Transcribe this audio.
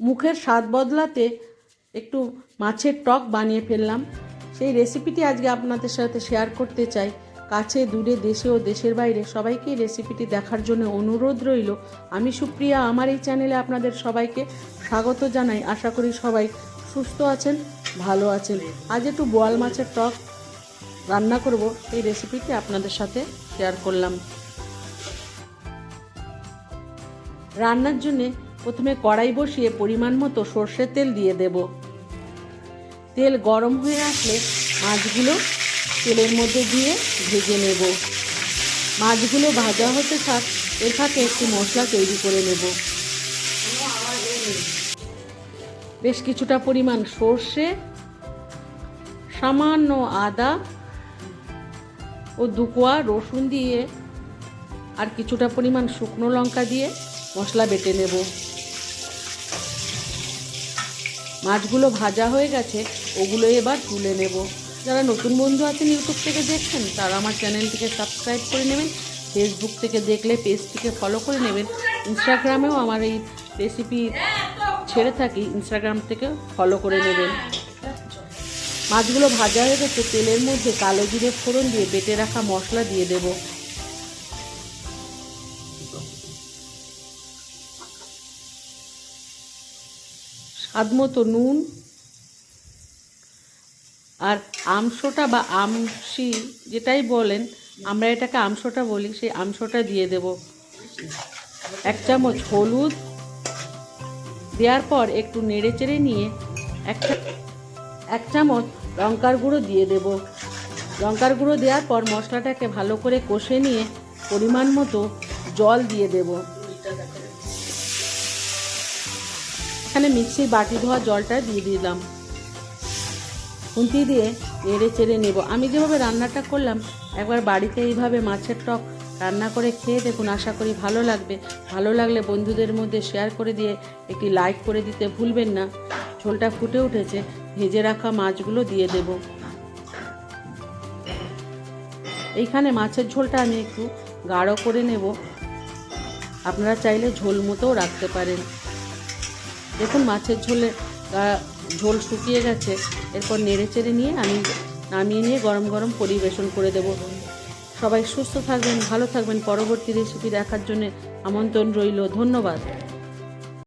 মুখের স্বাদ বদলাতে একটু মাছের টক বানিয়ে ফেললাম। সেই রেসিপিটি আজকে আপনাদের সাথে শেয়ার করতে চাই। কাছে, দূরে, দেশে ও দেশের বাইরে সবাইকে রেসিপিটি দেখার জন্য অনুরোধ রইল। আমি সুপ্রিয়া, আমার এই চ্যানেলে আপনাদের সবাইকে স্বাগত জানাই। আশা করি সবাই সুস্থ আছেন, ভালো আছেন। আজ একটু বোয়াল মাছের টক রান্না করব। এই রেসিপিটি আপনাদের সাথে শেয়ার করলাম। রান্নার জন্যে প্রথমে কড়াই বসিয়ে পরিমাণ মতো সর্ষের তেল দিয়ে দেব। তেল গরম হয়ে আসলে মাছগুলো তেলের মধ্যে দিয়ে ভেজে নেব। মাছগুলো ভাজা হতে থাক, এর ফাঁকে একটু মশলা তৈরি করে নেব। বেশ কিছুটা পরিমাণ সর্ষে, সামান্য আদা ও দুকোয়া রসুন দিয়ে আর কিছুটা পরিমাণ শুকনো লঙ্কা দিয়ে মশলা বেটে নেব। মাছগুলো ভাজা হয়ে গেছে, ওগুলো এবার তুলে নেব। যারা নতুন বন্ধু আছেন, ইউটিউব থেকে দেখছেন, তারা আমার চ্যানেলটিকে সাবস্ক্রাইব করে নেবেন, ফেসবুক থেকে দেখলে পেজটিকে ফলো করে নেবেন। ইনস্টাগ্রামেও আমার এই রেসিপি ছেড়ে থাকি, ইনস্টাগ্রাম থেকে ফলো করে নেবেন। মাছগুলো ভাজা হয়ে গেছে, তেলের মধ্যে কালো জিরে ফোড়ন দিয়ে বেটে রাখা মশলা দিয়ে দেব। স্বাদ মতো নুন। আর আমশোটা বা আমশি যেটাই বলেন, আমরা এটাকে আমশোটা বলি, সেই আমশোটা দিয়ে দেব। এক চামচ হলুদ। দেওয়ার পর একটু নেড়ে চেড়ে নিয়ে এক চামচ লঙ্কার গুঁড়ো দিয়ে দেব। লঙ্কার গুঁড়ো দেওয়ার পর মশলাটাকে ভালো করে কষে নিয়ে পরিমাণ মতো জল দিয়ে দেব। এখানে মিক্সির বাটি ধোয়া জলটা দিয়ে দিলাম। খুন্তি দিয়ে নেড়ে চেড়ে নেব। আমি যেভাবে রান্নাটা করলাম, একবার বাড়িতে এইভাবে মাছের টক রান্না করে খেয়ে দেখুন, আশা করি ভালো লাগবে। ভালো লাগলে বন্ধুদের মধ্যে শেয়ার করে দিয়ে, একটি লাইক করে দিতে ভুলবেন না। ঝোলটা ফুটে উঠেছে, ভেজে রাখা মাছগুলো দিয়ে দেব। এইখানে মাছের ঝোলটা আমি একটু গাঢ় করে নেব। আপনারা চাইলে ঝোল মতোও রাখতে পারেন। দেখুন মাছের ঝোলে ঝোল শুকিয়ে গেছে। এরপর নেড়ে চেড়ে নিয়ে আমি নামিয়ে নিয়ে গরম গরম পরিবেশন করে দেব। সবাই সুস্থ থাকবেন, ভালো থাকবেন। পরবর্তী রেসিপি দেখার জন্য আমন্ত্রণ রইল। ধন্যবাদ।